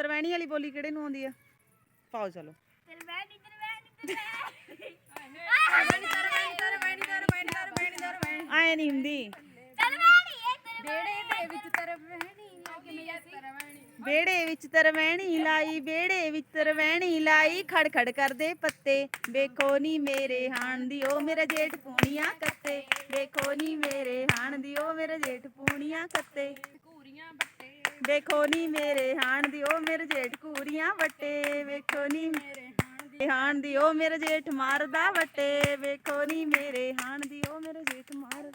ਤਰਵੈਣੀ ਵਾਲੀ ਬੋਲੀ ਕਿਹੜੇ ਨੂੰ ਆਉਂਦੀ ਆ? ਪਾਓ ਚਲੋ। ਤਰਵੈਣੀ ਤਰਵੈਣੀ ਤਰਵੈਣੀ ਐ ਨਹੀਂ ਹੁੰਦੀ। ਤਰਵੈਣੀ ਇਹ ਬੇੜੇ ਦੇ ਵਿੱਚ ਤਰਵਣੀ ਵਿਹੜੇ ਵਿੱਚ ਤਰਵੈਣੀ ਲਾਈ ਵਿਹੜੇ ਵਿੱਚ ਤਰਵੈਣੀ ਲਾਈ। ਖੜ ਖੜ ਕਰਦੇ ਪੱਤੇ। ਵੇਖੋ ਨੀ ਮੇਰੇ ਹਾਣ ਦੀ ਉਹ ਮੇਰਾ ਜੇਠ ਪੂਣੀਆਂ ਕੱਤੇ। ਵੇਖੋ ਨੀ ਮੇਰੇ ਹਾਣ ਦੀ ਉਹ ਮੇਰਾ ਜੇਠ ਪੂਣੀਆਂ ਕੱਤੇ। ਵੇਖੋ ਨੀ ਮੇਰੇ ਹਾਣ ਦੀ ਉਹ ਮੇਰੇ ਜੇਠ ਕੂਰੀਆਂ ਵੱਟੇ ਵੇਖੋ ਨੀ ਮੇਰੇ ਹਾਣ ਦੀ ਉਹ ਮੇਰੇ ਜੇਠ ਮਾਰਦਾ ਵੱਟੇ ਵੇਖੋ ਨੀ ਮੇਰੇ ਹਾਣ ਦੀ ਉਹ ਮੇਰੇ ਜੇਠ ਮਾਰ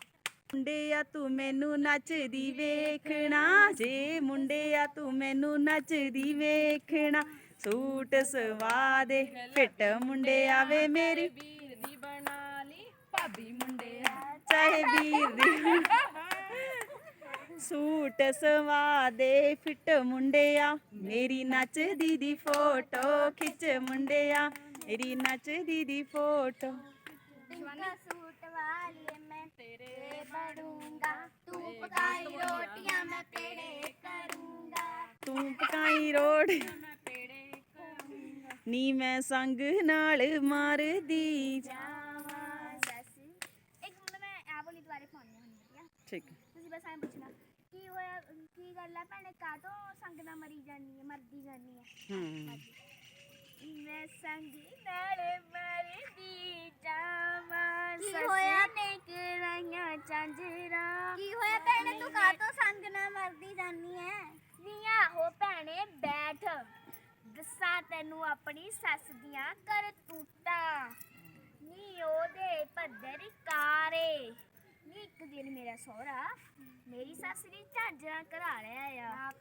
ਮੁੰਡਿਆ ਤੂੰ ਮੈਨੂੰ ਨੱਚਦੀ ਵੇਖਣਾ ਜੇ ਮੁੰਡਿਆ ਤੂੰ ਮੈਨੂੰ ਨੱਚਦੀ ਵੇਖਣਾ ਸੂਟ ਸਵਾ ਦੇ ਫਿੱਟ ਮੁੰਡੇ ਆਵੇ ਮੇਰੀ। ਵੀਰ ਦੀ ਬਣਾ ਲਈ ਭਾਬੀ ਮੁੰਡਿਆ ਚਾਹੇ ਵੀਰ ਦੀ ਸੂਟ ਸਵਾ ਦੇ ਫਿੱਟ ਮੁੰਡਿਆ। ਮੇਰੀ ਨੱਚਦੀ ਦੀ ਫੋਟੋ ਖਿੱਚ ਮੁੰਡਿਆ। ਮੇਰੀ ਨੱਚਦੀ ਦੀ ਫੋਟੋ। ਪਿੰਕਾ ਸੂਟ ਵਾਲੀ ਮੈਂ ਤੇਰੇ ਬਣੂੰਗਾ। ਤੂੰ ਪਕਾਈ ਰੋਟੀਆਂ ਮੈਂ ਤੇਰੇ ਕਰੂੰਗਾ। ਤੂੰ ਪਕਾਈ ਰੋੜ ਮੈਂ ਪੇੜੇ ਕਰੂੰਗਾ ਨੀ ਮੈਂ ਸੰਗ ਨਾਲ ਮਾਰਦੀ ਜਾਵਾਂ ਸੱਸ। ਇੱਕ ਮਿੰਟ ਮੈਂ ਆ ਬੋਲੀ ਦੁਆਰੇ ਪਾਉਣੀ ਹੁੰਦੀ ਆ। ਠੀਕ। ਤੁਸੀਂ ਬਸ ਐਂ ਪੁੱਛਣਾ। ਕੀ ਹੋਇਆ ਕੀ ਗੱਲ ਆ ਭੈਣੇ? ਕਾਹਤੋਂ ਸੰਗ ਨਾਲ ਮਰੀ ਜਾਨੀ ਹੈ ਮਰਦੀ ਜਾਨੀ ਹੈ ਹੂੰ। ਮੈਂ ਸੰਗ ਨਾਲ ਮਰਦੀ ਜਾਵਾਂ ਕੀ ਹੋਇਆ? ਨੇ ਕਰਾਈਆਂ ਚਾਂਜਰਾ ਕੀ ਹੋਇਆ ਭੈਣੇ? ਤੂੰ ਕਾਹਤੋਂ ਸੰਗ ਨਾਲ ਮਰਦੀ ਜਾਨੀ ਹੈ ਨੀਆ ਹੋ ਭੈਣੇ ਬੈਠ। ਦੱਸਾਂ ਤੈਨੂੰ ਆਪਣੀ ਸੱਸ ਦੀਆਂ ਕਰਤੂਤਾਂ। ਨੀ ਉਹਦੇ ਭੱਦਰ ਕਾਰੇ। ਨੀ ਇੱਕ ਦਿਨ ਮੇਰਾ ਸਹੁਰਾ ਮੇਰੀ ਸੱਸ ਦੀ ਝਾਂਜਰਾਂ ਕਰਾ ਲਿਆ ਆ।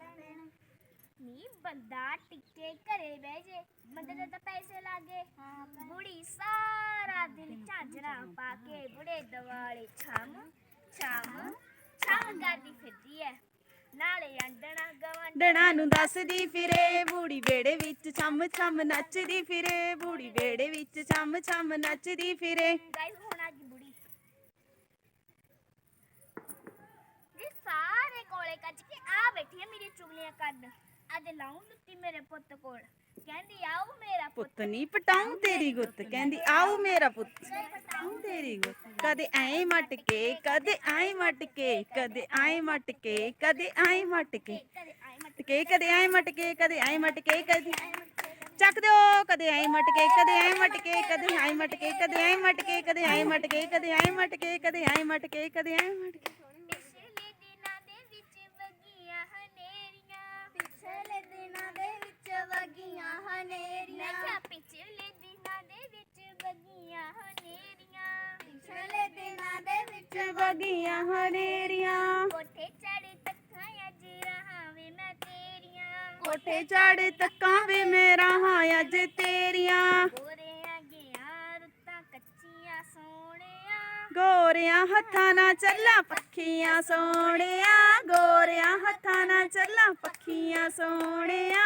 ਨੀ ਬੰਦਾ ਟਿੱਕੇ ਘਰੇ ਬਹਿ ਜੇ ਬੰਦੇ ਦੇ ਤਾਂ ਪੈਸੇ ਲਾਗੇ। ਬੁੜੀ ਸਾਰਾ ਦਿਨ ਝਾਂਜਰਾਂ ਪਾ ਕੇ ਬੁੜੇ ਦਿਵਾਲੇ ਛਮ ਛਮ ਛਮ ਕਰਦੀ ਫਿਰਦੀ ਐ। ਨਾਲੇ ਅੰਡਣਾ ਡਣਾ ਨੂੰ ਦੱਸਦੀ ਫਿਰੇ ਬੂੜੀ ਵੇੜੇ ਵਿੱਚ ਛਮ ਛਮ ਨੱਚਦੀ ਫਿਰੇ ਬੂੜੀ ਵੇੜੇ ਵਿੱਚ ਛਮ ਛਮ ਨੱਚਦੀ ਫਿਰੇ। ਗਾਇਸ ਹੁਣ ਆ ਗਈ ਬੁੜੀ ਜੀ ਕੋਲੇ ਕੱਜ ਕੇ ਆ ਬੈਠੀ ਹੈ ਮੇਰੀ ਚੁਗਲੀਆਂ ਕਰਨ ਅੱਜ ਲਾਉਂ ਲੁੱਤੀ ਮੇਰੇ ਪੁੱਤ ਕੋਲ ਕਹਿੰਦੀ ਆਓ ਮੇਰਾ ਪੁੱਤ ਪੁੱਤ ਨਹੀਂ ਪਟਾਉਂ ਤੇਰੀ ਗੁੱਤ ਕਹਿੰਦੀ ਆਓ ਮੇਰਾ ਪੁੱਤ ਪਟਾਉਂ ਤੇਰੀ ਗੁੱਤ ਕਦੇ ਐਂ ਮਟ ਕੇ ਕਦੇ ਐਂ ਮਟ ਕੇ ਕਦੇ ਐਂ ਮਟ ਕੇ ਕਦੇ ਐਂ ਮਟ ਕੇ ਕਦੇ ਆਈ ਮਤ ਕੇ ਕਦੇ ਐਂ ਮਟ ਕੇ ਕਦੇ ਐਂ ਮਟ ਕੇ ਕਦੇ ਚੱਕ ਦਿਓ ਕਦੇ ਐਂ ਮਟ ਕੇ ਕਦੇ ਐਂ ਮਟ ਕੇ ਕਦੇ ਐਂ ਮਟ ਕੇ ਕਦੇ ਐਂ ਮਟ ਕੇ ਕਦੇ ਐਂ ਮਟ ਕੇ ਕਦੇ ਐਂ ਮਟ ਕੇ ਕਦੇ ਐਂ ਮਟ ਕੇ ਕਦੇ ਐਂ ਮਟ ਕੇ ਪਿਛਲੇ ਦਿਨਾਂ ਦੇ ਵਿੱਚ ਵਗੀਆਂ ਹਨੇਰੀਆਂ। ਕੋਠੇ ਚੜੇ ਤੱਕਾਂ ਅੱਜ ਰਹਾ ਵੇ ਮੈਂ ਤੇਰੀਆਂ। ਕੋਠੇ ਚੜ ਤੱਕਾਂ ਵੇ ਮੇਰਾ ਹਾਂ ਅੱਜ ਤੇਰੀਆਂ। ਗੋਰਿਆਂ ਗਿਆ ਰੁੱਤਾਂ ਕੱਚੀਆਂ ਸੋਹਣਿਆ। ਗੋਰਿਆਂ ਹੱਥਾਂ ਨਾਲ ਚੱਲਾਂ ਪੱਖੀਆਂ ਸੋਹਣਿਆ। ਗੋਰਿਆਂ ਹੱਥਾਂ ਨਾਲ ਚੱਲਾਂ ਪੱਖੀਆਂ ਸੋਹਣਿਆ।